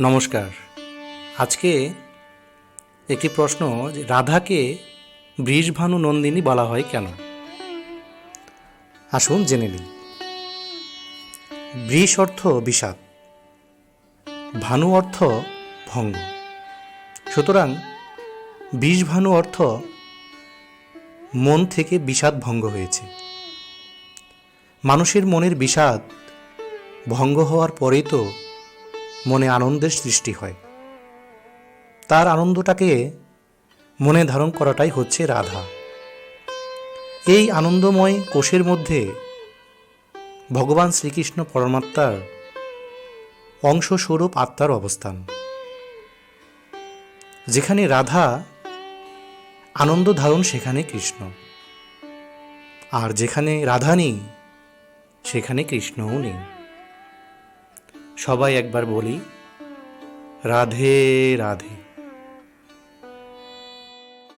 নমস্কার। আজকে একটি প্রশ্ন যে রাধাকে বৃষভানু নন্দিনী বলা হয় কেন? আসুন জেনে নিন বৃষ অর্থ বিষাদ, ভানু অর্থ ভঙ্গ। সুতরাং বিষভানু অর্থ মন থেকে বিষাদ ভঙ্গ হয়েছে। মানুষের মনের বিষাদ ভঙ্গ হওয়ার পরেই তো মনে আনন্দের সৃষ্টি হয়। তার আনন্দটাকে মনে ধারণ করাটাই হচ্ছে রাধা। এই আনন্দময় কোষের মধ্যে ভগবান শ্রীকৃষ্ণ পরমাত্মার অংশস্বরূপ আত্মার অবস্থান। যেখানে রাধা আনন্দ ধারণ সেখানে কৃষ্ণ। আর যেখানে রাধা নেই, সেখানে কৃষ্ণও নেই। সবাই একবার বলি রাধে রাধে।